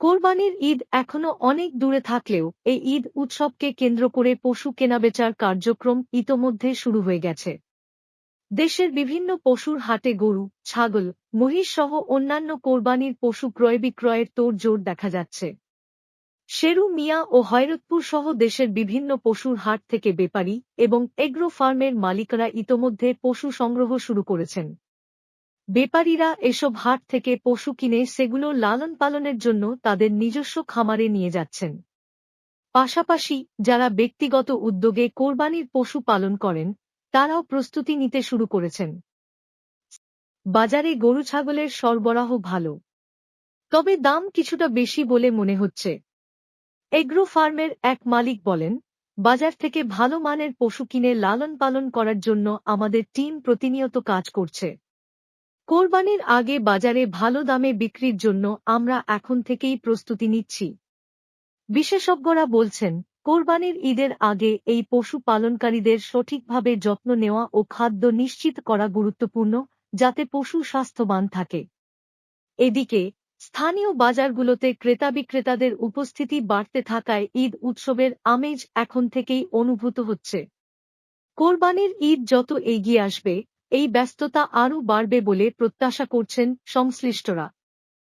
কোরবানির ঈদ এখনও অনেক দূরে থাকলেও এই ঈদ উৎসবকে কেন্দ্র করে পশু কেনাবেচার কার্যক্রম ইতোমধ্যে শুরু হয়ে গেছে। দেশের বিভিন্ন পশুর হাটে গরু, ছাগল, মহিষ সহ অন্যান্য কোরবানির পশু ক্রয় বিক্রয়ের তোড়জোড় দেখা যাচ্ছে। শেরু, মিয়া ও হয়রতপুর সহ দেশের বিভিন্ন পশুর হাট থেকে বেপারি এবং এগ্রো ফার্মের মালিকরা ইতোমধ্যে পশু সংগ্রহ শুরু করেছেন। বেপারীরা এসব হাট থেকে পশু কিনে সেগুলো লালন পালনের জন্য তাদের নিজস্ব খামারে নিয়ে যাচ্ছেন। পাশাপাশি যারা ব্যক্তিগত উদ্যোগে কোরবানির পশু পালন করেন, তারাও প্রস্তুতি নিতে শুরু করেছেন। বাজারে গরু ছাগলের সরবরাহ ভালো। তবে দাম কিছুটা বেশি বলে মনে হচ্ছে। এগ্রো ফার্মের এক মালিক বলেন, বাজার থেকে ভালো মানের পশু কিনে লালন পালন করার জন্য আমাদের টিম প্রতিনিয়ত কাজ করছে। কোরবানির আগে বাজারে ভালো দামে বিক্রির জন্য আমরা এখন থেকেই প্রস্তুতি নিচ্ছি। বিশেষজ্ঞরা বলছেন, কোরবানির ঈদের আগে এই পশু পালনকারীদের সঠিকভাবে যত্ন নেওয়া ও খাদ্য নিশ্চিত করা গুরুত্বপূর্ণ, যাতে পশু স্বাস্থ্যবান থাকে। এদিকে, স্থানীয় বাজারগুলোতে ক্রেতা বিক্রেতাদের উপস্থিতি বাড়তে থাকায় ঈদ উৎসবের আমেজ এখন থেকেই অনুভূত হচ্ছে। কোরবানির ঈদ যত এগিয়ে আসবে এই ব্যস্ততা আরও বাড়বে বলে প্রত্যাশা করছেন সংশ্লিষ্টরা।